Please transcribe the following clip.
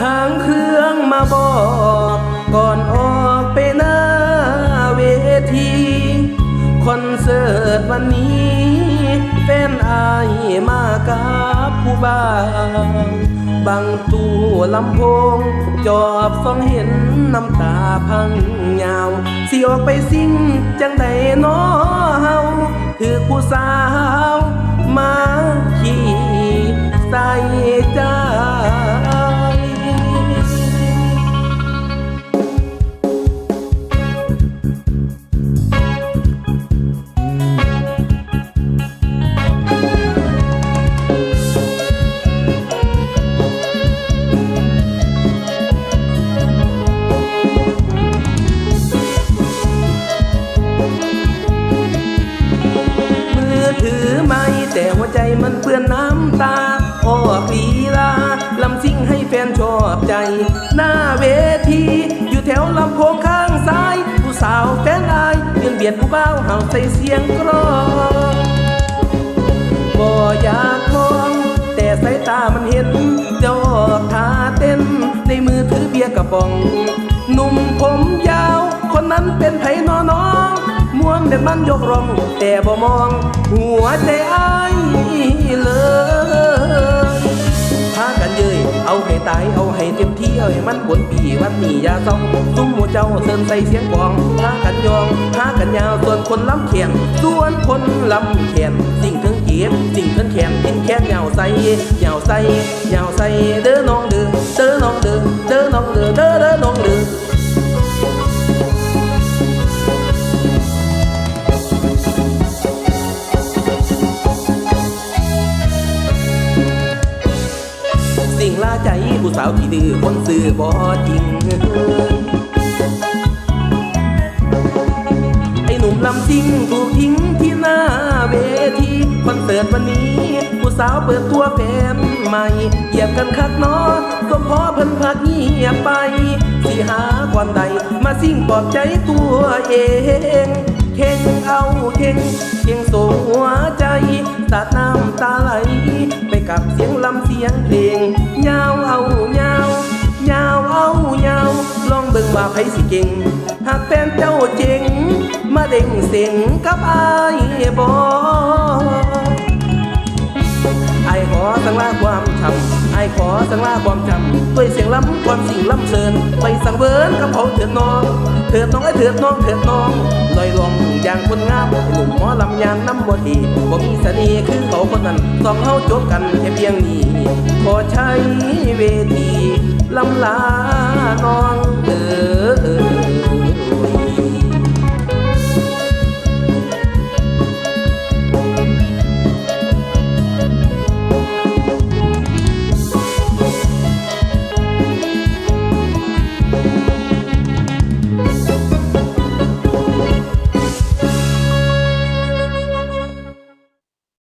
ทางเครื่องมาบอก ก่อนออกไปหน้าเวที คอนเสิร์ตวันนี้แฟนอายมากับผู้บ่าวบางตัวลำโพง จอบส่องเห็นน้ำตาพังยาวสิออกไปสิ่งจังใดน้อเฮาถือผู้สาวมา ถือไม่แต่หัวใจมันเปื้อนน้ำตาพ่อคลีลาลำซิ่งให้แฟนชอบใจ หน้าเวที อยู่แถวลำโพงข้างซ้าย ผู้สาวแฟนอายยืนเบียดผู้บ่าวเห่าใส่เสียงกรองบ่อยากมองแต่สายตามันเห็นจ้าท่าเต้น ในมือถือเบียร์กระป๋อง หนุ่มผมยาว คนนั้นเป็นไผนอน้อง วนเด็ดมันยกรองแต่บ่มอง หัวใจอ้ายเลยพากันเย้ยเอาให้ตายเอาให้เต็มที่เอาให้มันผลปีวันนี้ยาเศร้าซุ้มหัวเจ้าเสินใส่เสียงกองพากันยองพากันยาวส่วนคนลำเขียนส่วนคนลำเขียนสิ่งถึงเกียบสิ่งถึงแขนกินแค้นยาวใส่ยาวใส่ยาวใส่เด้อน้องเด้อเด้อน้องเด้อ ผู้สาวที่ดื้อคนซื่อบ่จริงไอ้หนุ่มลำซิ่งถูกทิ้งที่หน้าเวทีคอนเสิร์ตวันนี้ ผู้สาวเปิดตัวแฟนใหม่เหยียบกันคักเนอสมพอเพิ่นพักเงียบไป สิหาความใดมาซิ่งปลอบใจตัวเองเข่งเอาเข่งเข่งส่งหัวใจสาดน้ำตาไหล ไปกับเสียงลำเสียงเพลงยาว ว่าไผสิเก่ง หากแฟนเจ้าเจ๋งมาเด้งเสียงกับอายบอไอขอสังลาความจำไอขอสังลาความจำด้วยเสียงล้ำความสิ่งล้ำเชิญไปสังเวิร์นกับเขาเถิดน้อง เถิดน้องไอ้เถิดน้องเถิดน้องลอยลองอย่างคนงามหนุ่มหมอลำยางน้ำบ่ทีบ่มีเสน่ห์คือเขาคนนั้นสองเฮาจบกันแค่เพียงนี้ขอใช้เวทีลำลา